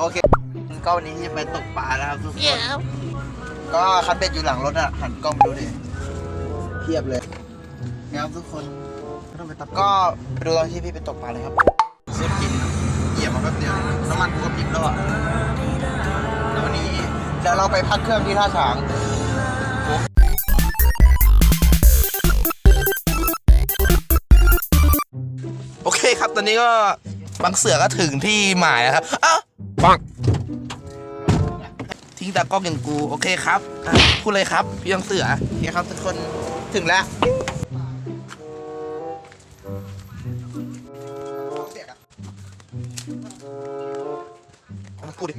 โอเคก็วันนี้จะไปตกปลาแล้วครับทุกคนก็คันเบ็ดอยู่หลังรถอะหันกล้องไปดูดิเทียบเลยนะครับทุกคนไม่ต้องไปตับก็ไปดูตอนที่พี่ไปตกปลาเลยครับเสียบกินเหยียบมาแป๊บเดียวน้ำมันกูก็ปิดแล้วอะแล้ววันนี้เดี๋ยวเราไปพักเครื่องที่ท่าฉางโอเคครับตอนนี้ก็ บางเสือก็ถึงที่หมายแล้วครับอ้าวปังทิ้งตากล้องอย่างกูโอเคครับอะพูดเลยครับพี่บางเสือโอเคครับทุกคนถึงแล้วพูดดิ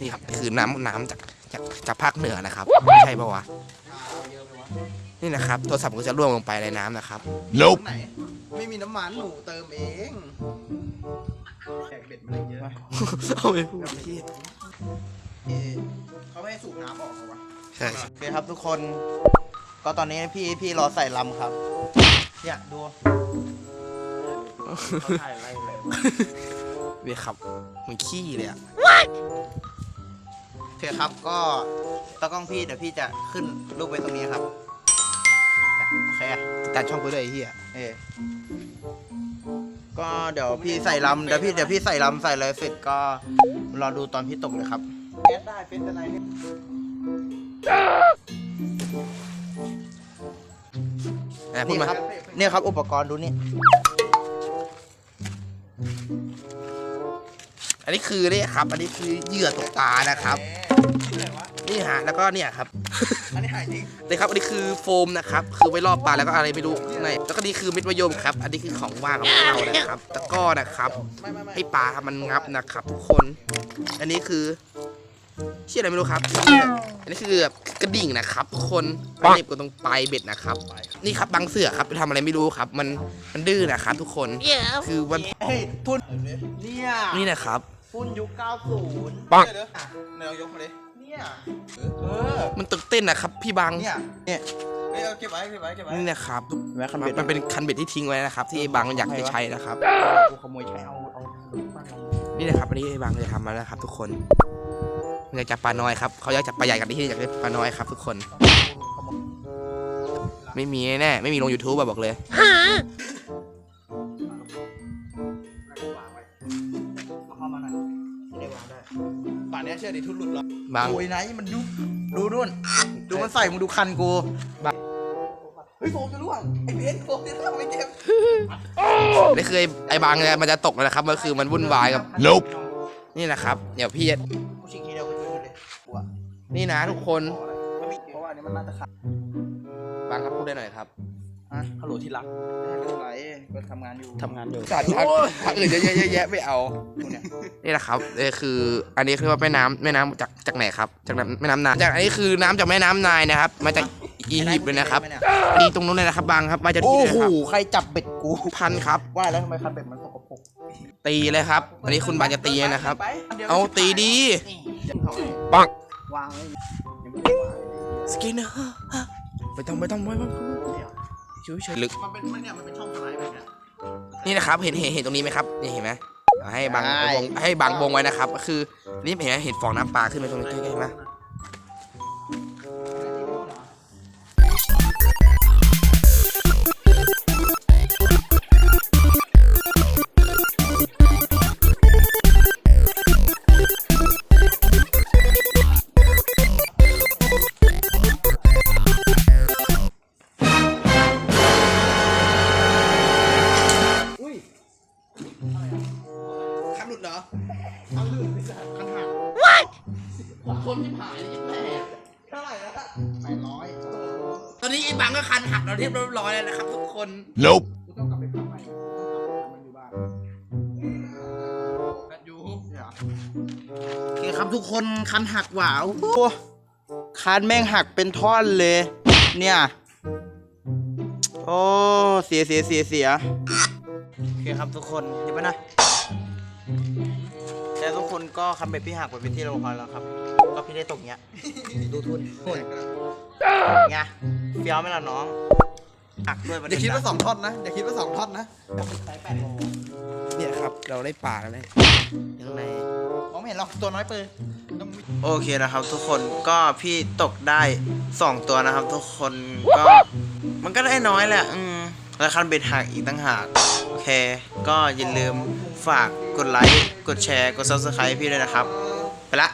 นี่ครับคือน้ำน้ำจากจากจากภาคเหนือนะครับไม่ใช่ปะวะนี่นะครับโทรศัพท์ก็จะร่วงลงไปในน้ำนะครับ Nope ไหน ไม่มีน้ำมันหนูเติมเองแจกเบ็ดมาเยอะเอาไปพูดพี่เอ๊ะเขาไม่ให้สูบน้ำออกเหรอวะใช่โอเคครับทุกคน ก็ตอนนี้พี่พี่รอใส่ลำครับ เนี่ยดูเขาถ่ายอะไรเลยเวียครับมันขี้เลยอะโอเคครับก็ตากล้องพี่เดี๋ยวพี่จะขึ้นรูปไว้ตรงนี้ครับเนี่ยโอเค แต่ช่องไปเลยไอ้เฮียเออก็เดี๋ยวพี่ใส่ลำเดี๋ยวพี่เดี๋ยวพี่ใส่ลำใส่อะไรเสร็จก็รอดูตอนพี่ตกเลยครับแก๊สได้เป็นอะไรเนี่ยนะพูดนี่มาครับเนี่ยครับอุปกรณ์ดูนี่ อันนี้คือเนี่ยครับ อันนี้คือเหยื่อตกปลานะครับ นี่ฮะแล้วก็เนี่ยครับ อันนี้หายจริงนี่ครับอันนี้คือโฟมนะครับ คือไว้รอบปลาแล้วก็อะไรไม่รู้ข้างในแล้วก็นี่คือเม็ดมะยมครับ อันนี้คือของว่างของเรานะครับตะกร้อนะครับไม่ไม่ไม่ให้ปลามันงับนะครับทุกคน อันนี้คือเชื่ออะไรไม่รู้ครับ อันนี้คือแบบกระดิ่งนะครับทุกคนไปเหน็บกับตรงปลายเบ็ดนะครับ นี่ครับบางเสือครับไปทำอะไรไม่รู้ครับ มันมันดื้อนะครับทุกคน คือวันเฮ้ยทุนเนี่ยนี่นะครับทุนยุค 90ปังเดี๋ยวอะเดี๋ยวยกมาเลย เนี่ย เออ มันตึกเต้นนะครับ พี่บางเนี่ยเนี่ยเฮ้ยเอาเก็บไว้เก็บไว้เก็บไว้นี่นะครับแม่คันมันเบ็ดมันเป็นคันเบ็ดที่ทิ้งไว้นะครับ ที่ไอ้บางอยากจะใช้นะครับกูขโมยใช้เอาเอาบ้านเรานี่นะครับอันนี้ไอ้บางจะทำมาแล้วครับ ทุกคนมันอยากจับปลาน้อยครับเขาอยากจับปลาใหญ่กันที่อยากได้ปลาน้อยครับ ทุกคน ไม่มีแน่ไม่มีลง YouTube อะบอกเลย เนี้ยเชื่อดิทุนหลุดแล้วบาง โอ้ยไหนมันดูดูนู่นดูมันใส่มึงดูคันกูเฮ้ยโฟมจะร่วงไอ้เบนโฟมจะร่วงไม่เจ็บนี่คือไอ้ไอ้บางเนี่ยมันจะตกแล้วนะครับมันคือมันวุ่นวายกับ Nope นี่นะครับ เดี๋ยวพี่จะกูชิงทีเดียวกูช่วยเลยกูอะนี่นะทุกคนเพราะว่าอันนี้มันน่าจะขาด บางครับพูดได้หน่อยครับ อะฮัลโหลที่รักไม่เป็นไรก็ทำงานอยู่ทำงานอยู่จัดพักพักอื่นเยอะๆแยะๆไม่เอานี่นะครับนี่คือ อันนี้คือว่าแม่น้ำแม่น้ำจากจากไหนครับ จากน้ำแม่น้ำนายจากอันนี้คือน้ำจากแม่น้ำนายนะครับ มาจากอียิปต์เลยนะครับอันนี้ตรงนู้นเลยนะครับบางครับ มาจากโอ้ที่เลยโหครับใครจับเบ็ดกูพันครับ ว่าแล้วทำไมคันเบ็ดมันสกปรกตีเลยครับ อันนี้คุณบางจะตีนะครับ ไปดี๋ยวเอาตีดียังเอาไว้ปังวางไว้ยังไม่ได้วางเลยสกินเนอร์ไม่ต้องไม่ต้องไม่ต้อง ช่วยช่วยลึกมันเป็นมันเนี่ยมันเป็นช่องสไลด์แบบเนี้ยนี่นะครับเห็นเห็นเห็นตรงนี้ไหมครับนี่เห็นไหมให้บางใช่บงให้บางบงไว้นะครับก็คือนี่เห็นไหมเห็นฟองน้ำปลาขึ้นมาตรงนี้เห็นไหม คนที่ผ่านนี่แม่เท่าไหร่แล้วแปดร้อยตอนนี้ไอ้บางก็คันหักเราเรียบร้อยแล้วนะครับ ทุกคน Nope. กูต้องกลับไปทำใหม่ต้องกลับไปทำมันอยู่บ้านอยู่เนี่ยโอเคครับทุกคนคันหักหวาวโอ้โหคันแม่งหักเป็นท่อนเลย เนี่ย โอ้เสียเสียเสียเสียโอเคครับทุกคนเดี๋ยวไปนะแต่ทุกคนก็คันเบ็ดพี่หักไปเป็นที่เรียบร้อยแล้วครับ ก็พี่ได้ตกเนี้ย ดูทุนหุ่นไงเฟี้ยวไหมล่ะน้องหักด้วยประอเด็ย่านคิดว่าสองท่อนนะ อย่าคิดว่าสองท่อนนะเนี่ยครับ เราได้ปลาแล้วนะยังไง มองไม่เห็นหรอกตัวน้อยเปิดโอเคนะครับทุกคนก็พี่ตกได้สองตัวนะครับ ทุกคนก็มันก็ได้น้อยแหละอืมแล้วคันเบ็ดหักอีกตั้งหากโอเค ก็อย่าลืมฝากกดไลค์ กดแชร์ กด subscribe พี่ด้วยนะครับ ไปละบ